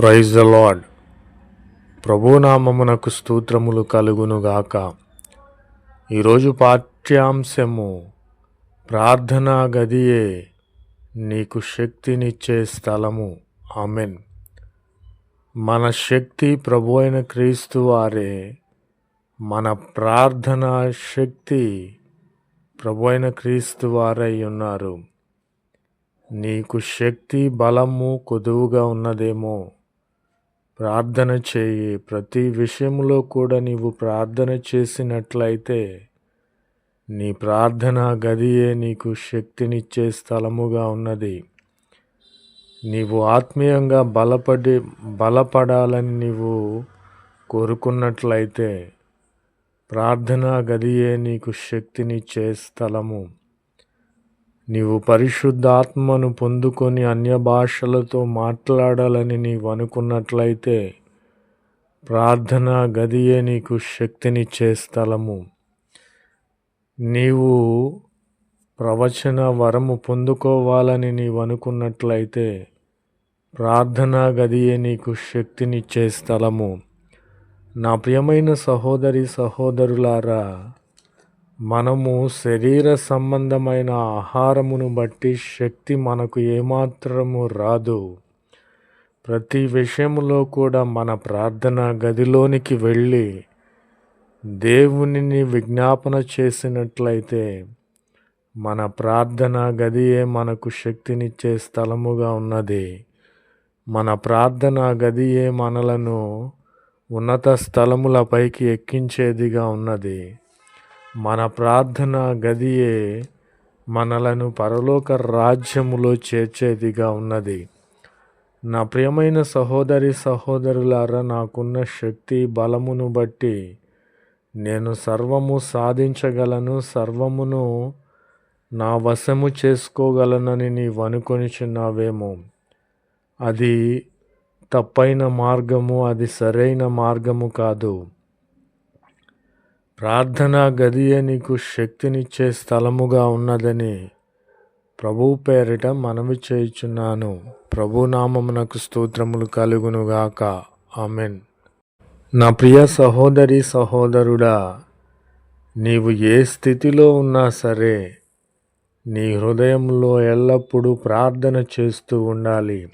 Praise the lord ప్రభునామమునకు స్తోత్రములు కలుగునుగాక. ఈరోజు పాఠ్యాంశము ప్రార్థనా గదియే నీకు శక్తినిచ్చే స్థలము. ఆమెన్. మన శక్తి ప్రభు అయిన క్రీస్తు వారే మన ప్రార్థనా శక్తి ప్రభు అయిన క్రీస్తు వారై ఉన్నారు. నీకు శక్తి బలము కొదువుగా ఉన్నదేమో. ప్రార్థన చేయి. ప్రతి విషయంలో కూడా నీవు ప్రార్థన చేసినట్లయితే నీ ప్రార్థన గదియే నీకు శక్తినిచ్చే స్థలముగా ఉన్నది. నీవు ఆత్మీయంగా బలపడి బలపడాలని నీవు కోరుకున్నట్లయితే ప్రార్థనా గదియే నీకు శక్తినిచ్చే స్థలము. నీవు పరిశుద్ధాత్మను పొందుకొని అన్య భాషలతో మాట్లాడాలని నీవు అనుకున్నట్లయితే ప్రార్థన గదియే నీకు శక్తినిచ్చే స్థలము. నీవు ప్రవచన వరము పొందుకోవాలని నీవు అనుకున్నట్లయితే ప్రార్థనా గదియే నీకు శక్తినిచ్చే స్థలము. నా ప్రియమైన సహోదరి సహోదరులారా మనము శరీర సంబంధమైన ఆహారమును బట్టి శక్తి మనకు ఏమాత్రము రాదు. ప్రతి విషయంలో కూడా మన ప్రార్థన గదిలోనికి వెళ్ళి దేవునిని విజ్ఞాపన చేసినట్లయితే మన ప్రార్థన గదియే మనకు శక్తినిచ్చే స్థలముగా ఉన్నది. మన ప్రార్థన గదియే మనలను ఉన్నత స్థలములపైకి ఎక్కించేదిగా ఉన్నది. మన ప్రార్థన గదియే మనలను పరలోక రాజ్యములో చేర్చేదిగా ఉన్నది. నా ప్రియమైన సహోదరి సహోదరులారా నాకున్న శక్తి బలమును బట్టి నేను సర్వము సాధించగలను సర్వమును నా వశము చేసుకోగలనని నీవు అనుకొనిచున్నావేమో అది తప్పైన మార్గము అది సరైన మార్గము కాదు. ప్రార్థనా గదియే నీకు శక్తినిచ్చే స్థలముగా ఉన్నదని ప్రభు పేరిట మనవి చేయుచున్నాను. ప్రభు నామమునకు స్తోత్రములు కలుగునుగాక. ఆమెన్. నా ప్రియ సహోదరి సహోదరుడా నీవు ఏ స్థితిలో ఉన్నా సరే నీ హృదయంలో ఎల్లప్పుడూ ప్రార్థన చేస్తూ ఉండాలి.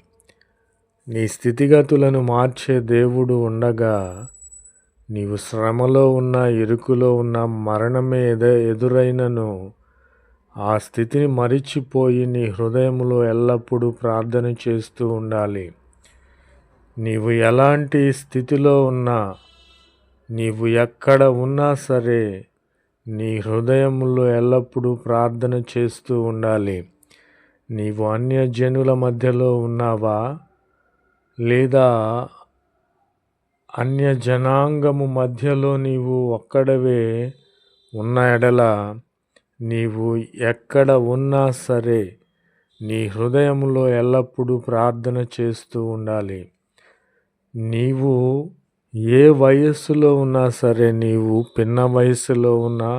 నీ స్థితిగతులను మార్చే దేవుడు ఉండగా నీవు శ్రమలో ఉన్న ఇరుకులో ఉన్న మరణమే ఎద ఎదురైనను. ఆ స్థితిని మరిచిపోయి నీ హృదయంలో ఎల్లప్పుడూ ప్రార్థన చేస్తూ ఉండాలి. నీవు ఎలాంటి స్థితిలో ఉన్నా నీవు ఎక్కడ ఉన్నా సరే నీ హృదయంలో ఎల్లప్పుడూ ప్రార్థన చేస్తూ ఉండాలి. నీవు అన్యజనుల మధ్యలో ఉన్నావా? లేదా అన్య జనాంగము మధ్యలో నీవు ఒక్కడవే ఉన్న ఎడల నీవు ఎక్కడ ఉన్నా సరే నీ హృదయంలో ఎల్లప్పుడూ ప్రార్థన చేస్తూ ఉండాలి. నీవు ఏ వయస్సులో ఉన్నా సరే నీవు పిన్న వయస్సులో ఉన్నా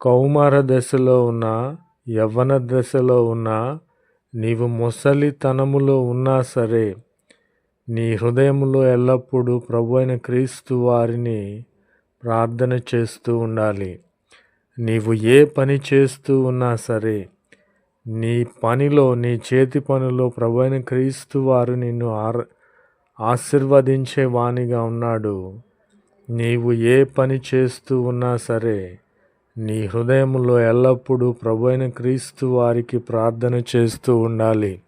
కౌమార దశలో ఉన్నా యవ్వన దశలో ఉన్నా నీవు ముసలితనములో ఉన్నా సరే నీ హృదయంలో ఎల్లప్పుడూ ప్రభు అయిన క్రీస్తు వారిని ప్రార్థన చేస్తూ ఉండాలి. నీవు ఏ పని చేస్తూ ఉన్నా సరే నీ పనిలో నీ చేతి పనిలో ప్రభు అయిన క్రీస్తు వారు నిన్ను ఆర్ ఆశీర్వదించే వాణిగా ఉన్నాడు. నీవు ఏ పని చేస్తూ ఉన్నా సరే నీ హృదయంలో ఎల్లప్పుడూ ప్రభు అయిన క్రీస్తు వారికి ప్రార్థన చేస్తూ ఉండాలి.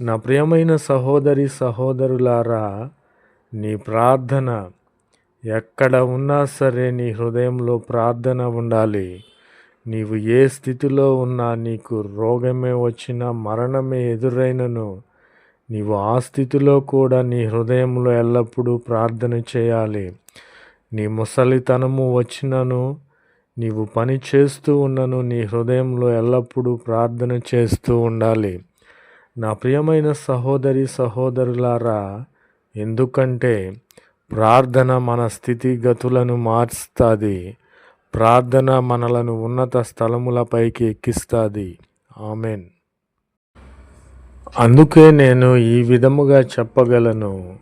నా ప్రియమైన సహోదరి సహోదరులారా నీ ప్రార్థన ఎక్కడ ఉన్నా సరే నీ హృదయంలో ప్రార్థన ఉండాలి. నీవు ఏ స్థితిలో ఉన్నా నీకు రోగమే వచ్చినా మరణమే ఎదురైనను నీవు ఆ స్థితిలో కూడా నీ హృదయంలో ఎల్లప్పుడూ ప్రార్థన చేయాలి. నీ ముసలితనము వచ్చినను నీవు పని చేస్తూ ఉన్నను నీ హృదయంలో ఎల్లప్పుడూ ప్రార్థన చేస్తూ ఉండాలి. నా ప్రియమైన సహోదరి సహోదరులారా ఎందుకంటే ప్రార్థన మన స్థితిగతులను మార్చుతుంది ప్రార్థన మనలను ఉన్నత స్థలములపైకి ఎక్కిస్తుంది. ఆమెన్. అందుకే నేను ఈ విధముగా చెప్పగలను.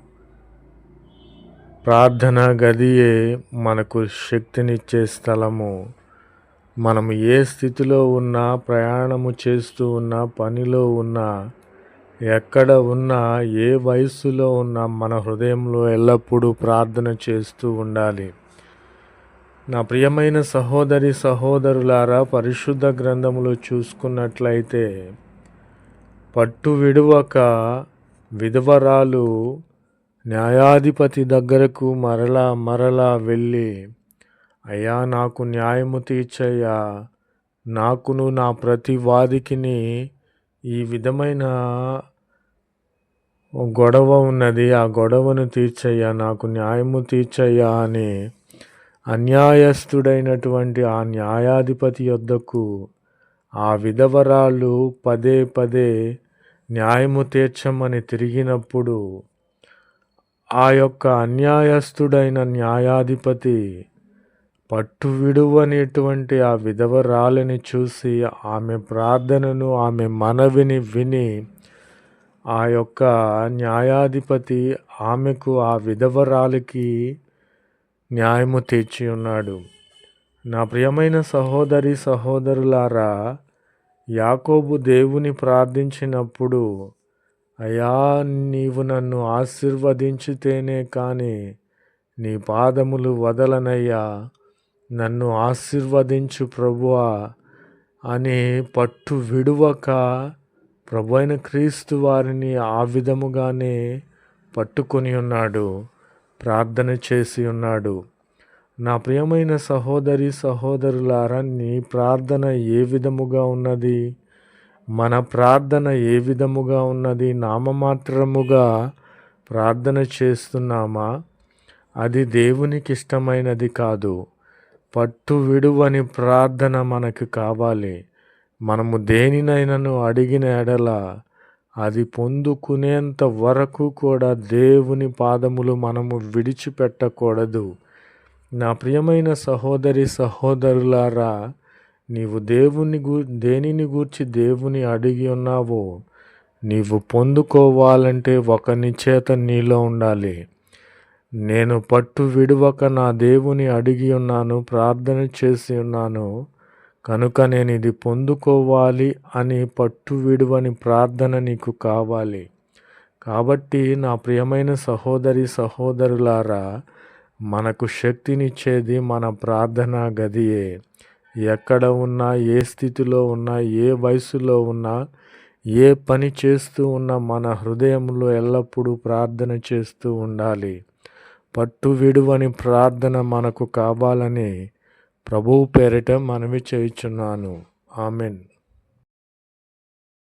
ప్రార్థన గదియే మనకు శక్తినిచ్చే స్థలము. మనము ఏ స్థితిలో ఉన్నా ప్రయాణము చేస్తూ ఉన్నా పనిలో ఉన్నా ఎక్కడ ఉన్నా ఏ వయస్సులో ఉన్నా మన హృదయంలో ఎల్లప్పుడూ ప్రార్థన చేస్తూ ఉండాలి. నా ప్రియమైన సహోదరి సహోదరులారా పరిశుద్ధ గ్రంథములో చూసుకున్నట్లయితే పట్టు విడువక విధవరాలు న్యాయాధిపతి దగ్గరకు మరలా మరలా వెళ్ళి అయ్యా నాకు న్యాయము తీర్చయ్యా నాకును నా ప్రతి వాదికిని ఈ విధమైన గొడవ ఉన్నది ఆ గొడవను తీర్చయ్యా నాకు న్యాయము తీర్చయ్యా అని అన్యాయస్థుడైనటువంటి ఆ న్యాయాధిపతి యొద్దకు ఆ విధవరాలు పదే పదే న్యాయము తీర్చమని తిరిగినప్పుడు ఆ యొక్క అన్యాయస్థుడైన న్యాయాధిపతి పట్టు విడువనేటువంటి ఆ విధవరాలిని చూసి ఆమె ప్రార్థనను ఆమె మనవిని విని ఆ యొక్క న్యాయాధిపతి ఆమెకు ఆ విధవరాలికి న్యాయము తీర్చి ఉన్నాడు. నా ప్రియమైన సహోదరి సహోదరులారా యాకోబు దేవుని ప్రార్థించినప్పుడు అయా నీవు నన్ను ఆశీర్వదించితేనే కానీ నీ పాదములు వదలనయ్యా. నన్ను ఆశీర్వదించు ప్రభువా అనే పట్టు విడువక ప్రభు అయిన క్రీస్తు వారిని ఆ విధముగానే పట్టుకొని ఉన్నాడు ప్రార్థన చేసి ఉన్నాడు. నా ప్రియమైన సహోదరి సహోదరులారా నీ ప్రార్థన ఏ విధముగా ఉన్నది? మన ప్రార్థన ఏ విధముగా ఉన్నది? నామమాత్రముగా ప్రార్థన చేస్తున్నామా? అది దేవునికి ఇష్టమైనది కాదు. పట్టు విడువని ప్రార్థన మనకు కావాలి. మనము దేనినైనాను అడిగిన ఎడల అది పొందుకునేంత వరకు కూడా దేవుని పాదములు మనము విడిచిపెట్టకూడదు. నా ప్రియమైన సహోదరి సహోదరులారా నీవు దేవుని గు దేనిని గూర్చి దేవుని అడిగి ఉన్నావో నీవు పొందుకోవాలంటే ఒకని చేత నీలో ఉండాలి. నేను పట్టు విడువక నా దేవుని అడిగి ఉన్నాను ప్రార్థన చేసి ఉన్నాను. కనుక నేను ఇది పొందుకోవాలి అని పట్టు విడువని ప్రార్థన నీకు కావాలి. కాబట్టి నా ప్రియమైన సహోదరి సహోదరులారా మనకు శక్తినిచ్చేది మన ప్రార్థనా గదియే. ఎక్కడ ఉన్నా ఏ స్థితిలో ఉన్నా ఏ వయసులో ఉన్నా ఏ పని చేస్తూ ఉన్నా మన హృదయంలో ఎల్లప్పుడూ ప్రార్థన చేస్తూ ఉండాలి. పట్టు విడువని ప్రార్థన మనకు కావాలని ప్రభువు పేరిట మనవి చేయుచున్నాను. ఆమెన్.